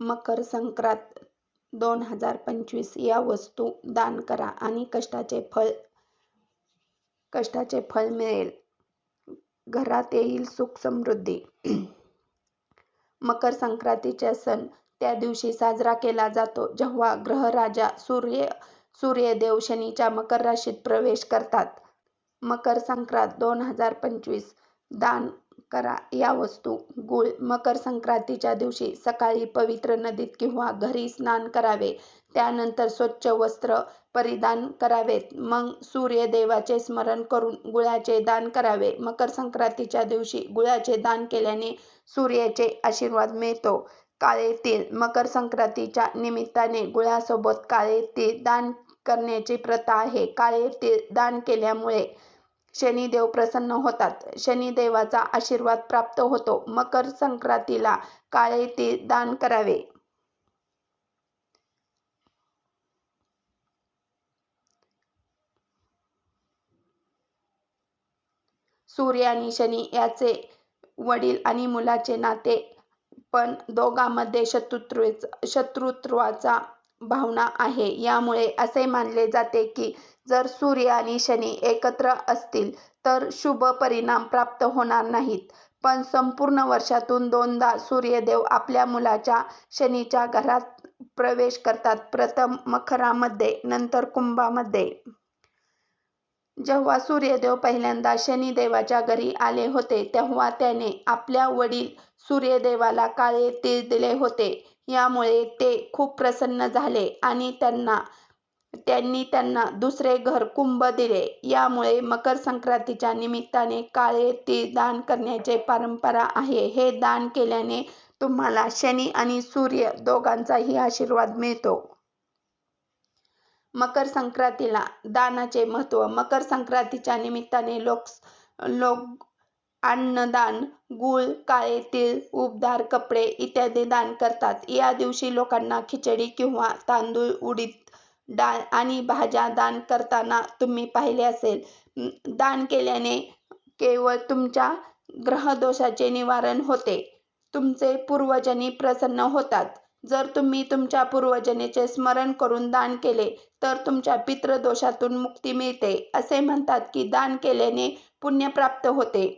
मकर संक्रांत दोन हजार पंचवीस या वस्तू दान करा आणि कष्टाचे फळ कष्टाचे फळ मिळेल. घरात येईल सुख समृद्धी. मकर संक्रांतीचा सण त्या दिवशी साजरा केला जातो जेव्हा ग्रहराजा सूर्य सूर्यदेव शनीच्या मकर राशीत प्रवेश करतात. मकर संक्रांत दोन हजार पंचवीस दान करा. या वस्तू गुळ मकर संक्रांतीच्या दिवशी सकाळी पवित्र नदीत किंवा घरी स्नान करावे. त्यानंतर स्वच्छ वस्त्र परिधान करावेत. मग सूर्यदेवाचे स्मरण करून गुळाचे दान करावे. मकर संक्रांतीच्या दिवशी गुळाचे दान केल्याने सूर्याचे आशीर्वाद मिळतो. काळे तीळ मकर संक्रांतीच्या निमित्ताने गुळासोबत काळे तीळ दान करण्याची प्रथा आहे. काळे तीळ दान केल्यामुळे शनिदेव प्रसन्न होतात. शनिदेवाचा आशीर्वाद प्राप्त होतो. मकर संक्रांतीला काळे ते दान करावे. सूर्य आणि शनी याचे वडील आणि मुलाचे नाते पण दोघांमध्ये शत्रुत्व शत्रुत्वाचा भावना आहे. यामुळे असे मानले जाते की जर सूर्य आणि शनी एकत्र असतील तर शुभ परिणाम प्राप्त होणार नाहीत. पण संपूर्ण वर्षातून दोनदा सूर्यदेव आपल्या मुलाच्या शनीच्या घरात प्रवेश करतात. प्रथम मखरामध्ये नंतर कुंभामध्ये. जेव्हा सूर्यदेव पहिल्यांदा शनिदेवाच्या घरी आले होते तेव्हा त्याने आपल्या वडील सूर्यदेवाला काळे तीळ दिले होते. यामुळे ते खूप प्रसन्न झाले आणि त्यांना त्यांनी त्यांना दुसरे घर कुंभ दिले. यामुळे मकर संक्रांतीच्या निमित्ताने काळे तीळ दान करण्याची परंपरा आहे. हे दान केल्याने तुम्हाला शनी आणि सूर्य दोघांचाही आशीर्वाद मिळतो. मकर संक्रांतीला दानाचे महत्त्व मकर संक्रांतीच्या निमित्ताने लोक लोक अन्नदान गूळ काळे तीळ उबदार कपडे इत्यादी दान करतात. या दिवशी लोकांना खिचडी किंवा तांदूळ उडीद डाळ आणि भाज्या दान करताना तुम्ही पाहिले असेल. दान केल्याने केवळ तुमच्या ग्रहदोषाचे निवारण होते. तुमचे पूर्वजनी प्रसन्न होतात. जर तुम्ही तुमच्या पूर्वजनेचे स्मरण करून दान केले तर तुमच्या पितृदोषातून मुक्ती मिळते. असे म्हणतात की दान केल्याने पुण्य प्राप्त होते.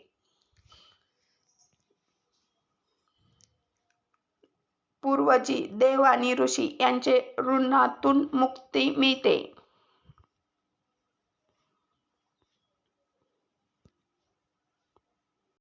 पूर्वजी देव आणि ऋषी यांचे ऋणातून मुक्ती मिळते.